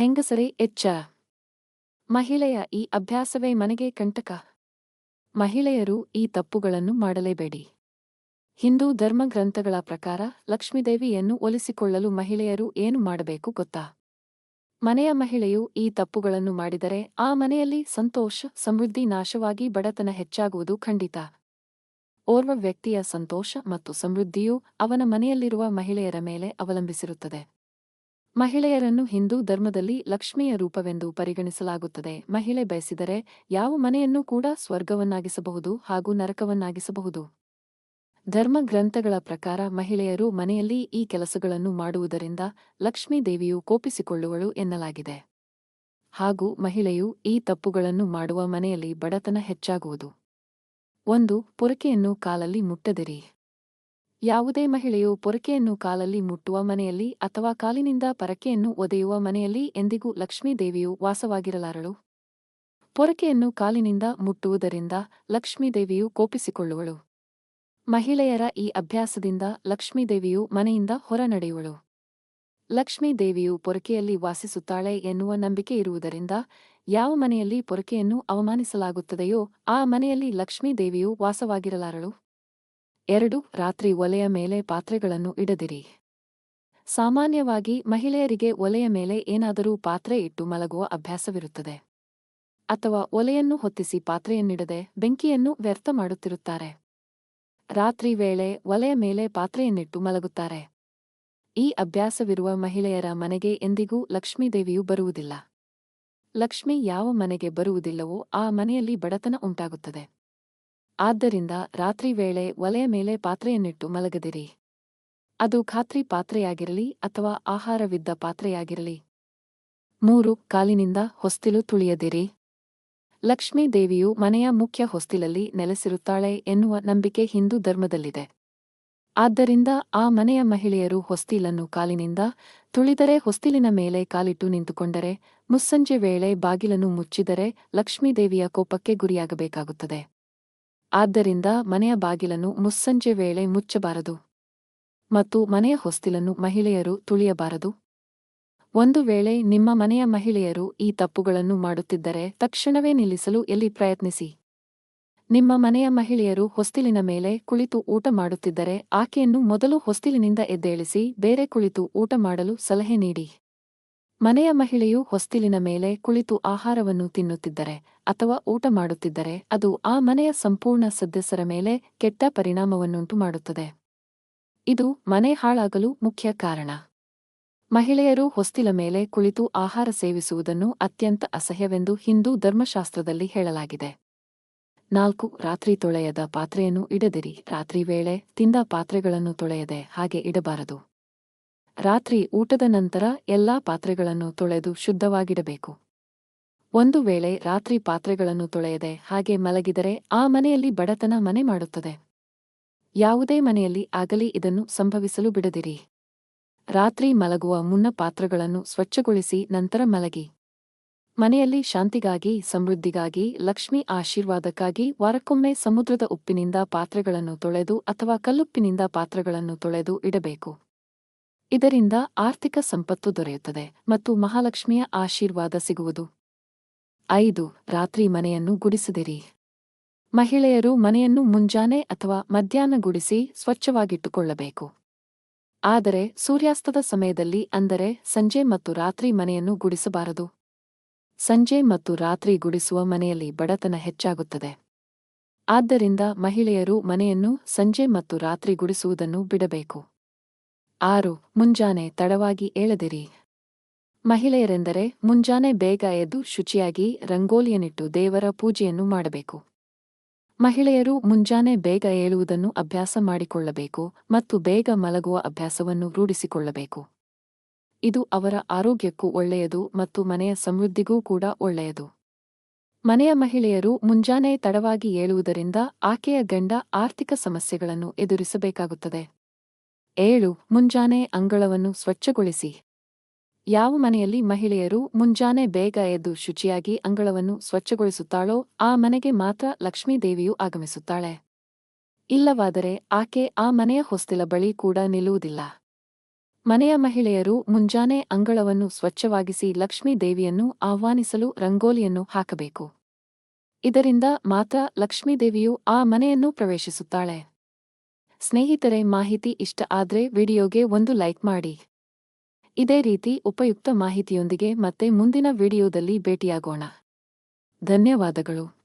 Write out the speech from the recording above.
ಹೆಂಗಸರೇ, ಎಚ್ಚ. ಮಹಿಳೆಯ ಈ ಅಭ್ಯಾಸವೇ ಮನೆಗೆ ಕಂಟಕ. ಮಹಿಳೆಯರು ಈ ತಪ್ಪುಗಳನ್ನು ಮಾಡಲೇಬೇಡಿ. ಹಿಂದೂ ಧರ್ಮಗ್ರಂಥಗಳ ಪ್ರಕಾರ ಲಕ್ಷ್ಮೀದೇವಿಯನ್ನು ಒಲಿಸಿಕೊಳ್ಳಲು ಮಹಿಳೆಯರು ಏನು ಮಾಡಬೇಕು ಗೊತ್ತಾ? ಮನೆಯ ಮಹಿಳೆಯು ಈ ತಪ್ಪುಗಳನ್ನು ಮಾಡಿದರೆ ಆ ಮನೆಯಲ್ಲಿ ಸಂತೋಷ, ಸಮೃದ್ಧಿ, ನಾಶವಾಗಿ ಬಡತನ ಹೆಚ್ಚಾಗುವುದು ಖಂಡಿತ. ಓರ್ವ ವ್ಯಕ್ತಿಯ ಸಂತೋಷ ಮತ್ತು ಸಮೃದ್ಧಿಯು ಅವನ ಮನೆಯಲ್ಲಿರುವ ಮಹಿಳೆಯರ ಮೇಲೆ ಅವಲಂಬಿಸಿರುತ್ತದೆ. ಮಹಿಳೆಯರನ್ನು ಹಿಂದೂ ಧರ್ಮದಲ್ಲಿ ಲಕ್ಷ್ಮಿಯ ರೂಪವೆಂದು ಪರಿಗಣಿಸಲಾಗುತ್ತದೆ. ಮಹಿಳೆ ಬಯಸಿದರೆ ಯಾವ ಮನೆಯನ್ನೂ ಕೂಡ ಸ್ವರ್ಗವನ್ನಾಗಿಸಬಹುದು ಹಾಗೂ ನರಕವನ್ನಾಗಿಸಬಹುದು. ಧರ್ಮ ಗ್ರಂಥಗಳ ಪ್ರಕಾರ ಮಹಿಳೆಯರು ಮನೆಯಲ್ಲಿ ಈ ಕೆಲಸಗಳನ್ನು ಮಾಡುವುದರಿಂದ ಲಕ್ಷ್ಮೀ ದೇವಿಯು ಕೋಪಿಸಿಕೊಳ್ಳುವಳು ಎನ್ನಲಾಗಿದೆ. ಹಾಗೂ ಮಹಿಳೆಯು ಈ ತಪ್ಪುಗಳನ್ನು ಮಾಡುವ ಮನೆಯಲ್ಲಿ ಬಡತನ ಹೆಚ್ಚಾಗುವುದು. ಒಂದು, ಪೊರಕೆಯನ್ನು ಕಾಲಲ್ಲಿ ಮುಟ್ಟದಿರಿ. ಯಾವುದೇ ಮಹಿಳೆಯು ಪೊರಕೆಯನ್ನು ಕಾಲಲ್ಲಿ ಮುಟ್ಟುವ ಮನೆಯಲ್ಲಿ ಅಥವಾ ಕಾಲಿನಿಂದ ಪರಕೆಯನ್ನು ಒದೆಯುವ ಮನೆಯಲ್ಲಿ ಎಂದಿಗೂ ಲಕ್ಷ್ಮೀದೇವಿಯು ವಾಸವಾಗಿರಲಾರಳು. ಪೊರಕೆಯನ್ನು ಕಾಲಿನಿಂದ ಮುಟ್ಟುವುದರಿಂದ ಲಕ್ಷ್ಮೀದೇವಿಯು ಕೋಪಿಸಿಕೊಳ್ಳುವಳು. ಮಹಿಳೆಯರ ಈ ಅಭ್ಯಾಸದಿಂದ ಲಕ್ಷ್ಮೀದೇವಿಯು ಮನೆಯಿಂದ ಹೊರ ನಡೆಯುವಳು ಲಕ್ಷ್ಮೀದೇವಿಯು ಪೊರಕೆಯಲ್ಲಿ ವಾಸಿಸುತ್ತಾಳೆ ಎನ್ನುವ ನಂಬಿಕೆ ಇರುವುದರಿಂದ ಯಾವ ಮನೆಯಲ್ಲಿ ಪೊರಕೆಯನ್ನು ಅವಮಾನಿಸಲಾಗುತ್ತದೆಯೋ ಆ ಮನೆಯಲ್ಲಿ ಲಕ್ಷ್ಮೀದೇವಿಯು ವಾಸವಾಗಿರಲಾರಳು. ಎರಡು, ರಾತ್ರಿ ಒಲೆಯ ಮೇಲೆ ಪಾತ್ರೆಗಳನ್ನು ಇಡದಿರಿ. ಸಾಮಾನ್ಯವಾಗಿ ಮಹಿಳೆಯರಿಗೆ ಒಲೆಯ ಮೇಲೆ ಏನಾದರೂ ಪಾತ್ರೆ ಇಟ್ಟು ಮಲಗುವ ಅಭ್ಯಾಸವಿರುತ್ತದೆ. ಅಥವಾ ಒಲೆಯನ್ನು ಹೊತ್ತಿಸಿ ಪಾತ್ರೆಯನ್ನಿಡದೆ ಬೆಂಕಿಯನ್ನು ವ್ಯರ್ಥ ಮಾಡುತ್ತಿರುತ್ತಾರೆ. ರಾತ್ರಿ ವೇಳೆ ಒಲೆಯ ಮೇಲೆ ಪಾತ್ರೆಯನ್ನಿಟ್ಟು ಮಲಗುತ್ತಾರೆ. ಈ ಅಭ್ಯಾಸವಿರುವ ಮಹಿಳೆಯರ ಮನೆಗೆ ಎಂದಿಗೂ ಲಕ್ಷ್ಮೀದೇವಿಯು ಬರುವುದಿಲ್ಲ. ಲಕ್ಷ್ಮಿ ಯಾವ ಮನೆಗೆ ಬರುವುದಿಲ್ಲವೋ ಆ ಮನೆಯಲ್ಲಿ ಬಡತನ ಉಂಟಾಗುತ್ತದೆ. ಆದ್ದರಿಂದ ರಾತ್ರಿ ವೇಳೆ ಒಲೆಯ ಮೇಲೆ ಪಾತ್ರೆಯನ್ನಿಟ್ಟು ಮಲಗದಿರಿ. ಅದು ಖಾತ್ರಿ ಪಾತ್ರೆಯಾಗಿರಲಿ ಅಥವಾ ಆಹಾರವಿದ್ದ ಪಾತ್ರೆಯಾಗಿರಲಿ. ಮೂರು, ಕಾಲಿನಿಂದ ಹೊಸ್ತಿಲು ತುಳಿಯದಿರಿ. ಲಕ್ಷ್ಮೀ ದೇವಿಯು ಮನೆಯ ಮುಖ್ಯ ಹೊಸ್ತಿಲಲ್ಲಿ ನೆಲೆಸಿರುತ್ತಾಳೆ ಎನ್ನುವ ನಂಬಿಕೆ ಹಿಂದೂ ಧರ್ಮದಲ್ಲಿದೆ. ಆದ್ದರಿಂದ ಆ ಮನೆಯ ಮಹಿಳೆಯರು ಹೊಸ್ತಿಲನ್ನು ಕಾಲಿನಿಂದ ತುಳಿದರೆ ಹೊಸ್ತಿಲಿನ ಮೇಲೆ ಕಾಲಿಟ್ಟು ನಿಂತುಕೊಂಡರೆ ಮುಸ್ಸಂಜೆ ವೇಳೆ ಬಾಗಿಲನ್ನು ಮುಚ್ಚಿದರೆ ಲಕ್ಷ್ಮೀದೇವಿಯ ಕೋಪಕ್ಕೆ ಗುರಿಯಾಗಬೇಕಾಗುತ್ತದೆ. ಆದ್ದರಿಂದ ಮನೆಯ ಬಾಗಿಲನ್ನು ಮುಸ್ಸಂಜೆ ವೇಳೆ ಮುಚ್ಚಬಾರದು. ಮತ್ತು ಮನೆಯ ಹೊಸ್ತಿಲನ್ನು ಮಹಿಳೆಯರು ತುಳಿಯಬಾರದು. ಒಂದು ವೇಳೆ ನಿಮ್ಮ ಮನೆಯ ಮಹಿಳೆಯರು ಈ ತಪ್ಪುಗಳನ್ನು ಮಾಡುತ್ತಿದ್ದರೆ ತಕ್ಷಣವೇ ನಿಲ್ಲಿಸಲು ಎಲ್ಲಿ ಪ್ರಯತ್ನಿಸಿ. ನಿಮ್ಮ ಮನೆಯ ಮಹಿಳೆಯರು ಹೊಸ್ತಿಲಿನ ಮೇಲೆ ಕುಳಿತು ಊಟ ಮಾಡುತ್ತಿದ್ದರೆ ಆಕೆಯನ್ನು ಮೊದಲು ಹೊಸ್ತಿಲಿನಿಂದ ಎದ್ದೇಳಿಸಿ, ಬೇರೆ ಕುಳಿತು ಊಟ ಮಾಡಲು ಸಲಹೆ ನೀಡಿ. ಮನೆಯ ಮಹಿಳೆಯು ಹೊಸ್ತಿಲಿನ ಮೇಲೆ ಕುಳಿತು ಆಹಾರವನ್ನು ತಿನ್ನುತ್ತಿದ್ದರೆ ಅಥವಾ ಊಟ ಮಾಡುತ್ತಿದ್ದರೆ ಅದು ಆ ಮನೆಯ ಸಂಪೂರ್ಣ ಸದಸ್ಯರ ಮೇಲೆ ಕೆಟ್ಟ ಪರಿಣಾಮವನ್ನುಂಟು ಮಾಡುತ್ತದೆ. ಇದು ಮನೆ ಹಾಳಾಗಲು ಮುಖ್ಯ ಕಾರಣ. ಮಹಿಳೆಯರು ಹೊಸ್ತಿಲ ಮೇಲೆ ಕುಳಿತು ಆಹಾರ ಸೇವಿಸುವುದನ್ನು ಅತ್ಯಂತ ಅಸಹ್ಯವೆಂದು ಹಿಂದೂ ಧರ್ಮಶಾಸ್ತ್ರದಲ್ಲಿ ಹೇಳಲಾಗಿದೆ. ನಾಲ್ಕು, ರಾತ್ರಿ ತೊಳೆಯದ ಪಾತ್ರೆಯನ್ನು ಇಡದಿರಿ. ರಾತ್ರಿ ವೇಳೆ ತಿಂದ ಪಾತ್ರೆಗಳನ್ನು ತೊಳೆಯದೆ ಹಾಗೆ ಇಡಬಾರದು. ರಾತ್ರಿ ಊಟದ ನಂತರ ಎಲ್ಲಾ ಪಾತ್ರೆಗಳನ್ನು ತೊಳೆದು ಶುದ್ಧವಾಗಿಡಬೇಕು. ಒಂದು ವೇಳೆ ರಾತ್ರಿ ಪಾತ್ರೆಗಳನ್ನು ತೊಳೆಯದೆ ಹಾಗೆ ಮಲಗಿದರೆ ಆ ಮನೆಯಲ್ಲಿ ಬಡತನ ಮನೆ ಮಾಡುತ್ತದೆ. ಯಾವುದೇ ಮನೆಯಲ್ಲಿ ಆಗಲಿ ಇದನ್ನು ಸಂಭವಿಸಲು ಬಿಡದಿರಿ. ರಾತ್ರಿ ಮಲಗುವ ಮುನ್ನ ಪಾತ್ರಗಳನ್ನು ಸ್ವಚ್ಛಗೊಳಿಸಿ ನಂತರ ಮಲಗಿ. ಮನೆಯಲ್ಲಿ ಶಾಂತಿಗಾಗಿ, ಸಮೃದ್ಧಿಗಾಗಿ, ಲಕ್ಷ್ಮಿ ಆಶೀರ್ವಾದಕ್ಕಾಗಿ ವಾರಕ್ಕೊಮ್ಮೆ ಸಮುದ್ರದ ಉಪ್ಪಿನಿಂದ ಪಾತ್ರೆಗಳನ್ನು ತೊಳೆದು ಅಥವಾ ಕಲ್ಲುಪ್ಪಿನಿಂದ ಪಾತ್ರಗಳನ್ನು ತೊಳೆದು ಇಡಬೇಕು. ಇದರಿಂದ ಆರ್ಥಿಕ ಸಂಪತ್ತು ದೊರೆಯುತ್ತದೆ ಮತ್ತು ಮಹಾಲಕ್ಷ್ಮಿಯ ಆಶೀರ್ವಾದ ಸಿಗುವುದು. ಐದು, ರಾತ್ರಿ ಮನೆಯನ್ನು ಗುಡಿಸದಿರಿ. ಮಹಿಳೆಯರು ಮನೆಯನ್ನು ಮುಂಜಾನೆ ಅಥವಾ ಮಧ್ಯಾಹ್ನ ಗುಡಿಸಿ ಸ್ವಚ್ಛವಾಗಿಟ್ಟುಕೊಳ್ಳಬೇಕು. ಆದರೆ ಸೂರ್ಯಾಸ್ತದ ಸಮಯದಲ್ಲಿ ಅಂದರೆ ಸಂಜೆ ಮತ್ತು ರಾತ್ರಿ ಮನೆಯನ್ನು ಗುಡಿಸಬಾರದು. ಸಂಜೆ ಮತ್ತು ರಾತ್ರಿ ಗುಡಿಸುವ ಮನೆಯಲ್ಲಿ ಬಡತನ ಹೆಚ್ಚಾಗುತ್ತದೆ. ಆದ್ದರಿಂದ ಮಹಿಳೆಯರು ಮನೆಯನ್ನು ಸಂಜೆ ಮತ್ತು ರಾತ್ರಿ ಗುಡಿಸುವುದನ್ನು ಬಿಡಬೇಕು. ಆರು, ಮುಂಜಾನೆ ತಡವಾಗಿ ಏಳದಿರಿ. ಮಹಿಳೆಯರೆಂದರೆ ಮುಂಜಾನೆ ಬೇಗ ಎದ್ದು ಶುಚಿಯಾಗಿ ರಂಗೋಲಿಯನ್ನಿಟ್ಟು ದೇವರ ಪೂಜೆಯನ್ನು ಮಾಡಬೇಕು. ಮಹಿಳೆಯರು ಮುಂಜಾನೆ ಬೇಗ ಏಳುವುದನ್ನು ಅಭ್ಯಾಸ ಮಾಡಿಕೊಳ್ಳಬೇಕು ಮತ್ತು ಬೇಗ ಮಲಗುವ ಅಭ್ಯಾಸವನ್ನು ರೂಢಿಸಿಕೊಳ್ಳಬೇಕು. ಇದು ಅವರ ಆರೋಗ್ಯಕ್ಕೂ ಒಳ್ಳೆಯದು ಮತ್ತು ಮನೆಯ ಸಮೃದ್ಧಿಗೂ ಕೂಡ ಒಳ್ಳೆಯದು. ಮನೆಯ ಮಹಿಳೆಯರು ಮುಂಜಾನೆ ತಡವಾಗಿ ಏಳುವುದರಿಂದ ಆಕೆಯ ಗಂಡ ಆರ್ಥಿಕ ಸಮಸ್ಯೆಗಳನ್ನು ಎದುರಿಸಬೇಕಾಗುತ್ತದೆ. ಏಳು, ಮುಂಜಾನೆ ಅಂಗಳವನ್ನು ಸ್ವಚ್ಛಗೊಳಿಸಿ. ಯಾವ ಮನೆಯಲ್ಲಿ ಮಹಿಳೆಯರು ಮುಂಜಾನೆ ಬೇಗ ಎದ್ದು ಶುಚಿಯಾಗಿ ಅಂಗಳವನ್ನು ಸ್ವಚ್ಛಗೊಳಿಸುತ್ತಾಳೋ, ಆ ಮನೆಗೆ ಮಾತ್ರ ಲಕ್ಷ್ಮೀದೇವಿಯು ಆಗಮಿಸುತ್ತಾಳೆ. ಇಲ್ಲವಾದರೆ ಆಕೆ ಆ ಮನೆಯ ಹೊಸ್ತಿಲ ಬಳಿ ಕೂಡ ನಿಲ್ಲುವುದಿಲ್ಲ. ಮನೆಯ ಮಹಿಳೆಯರು ಮುಂಜಾನೆ ಅಂಗಳವನ್ನು ಸ್ವಚ್ಛವಾಗಿಸಿ ಲಕ್ಷ್ಮೀದೇವಿಯನ್ನು ಆಹ್ವಾನಿಸಲು ರಂಗೋಲಿಯನ್ನು ಹಾಕಬೇಕು. ಇದರಿಂದ ಮಾತ್ರ ಲಕ್ಷ್ಮೀದೇವಿಯು ಆ ಮನೆಯನ್ನು ಪ್ರವೇಶಿಸುತ್ತಾಳೆ. ಸ್ನೇಹಿತರೆ, ಮಾಹಿತಿ ಇಷ್ಟ ಆದ್ರೆ ವಿಡಿಯೋಗೆ ಒಂದು ಲೈಕ್ ಮಾಡಿ. ಇದೇ ರೀತಿ ಉಪಯುಕ್ತ ಮಾಹಿತಿಯೊಂದಿಗೆ ಮತ್ತೆ ಮುಂದಿನ ವಿಡಿಯೋದಲ್ಲಿ ಭೇಟಿಯಾಗೋಣ. ಧನ್ಯವಾದಗಳು.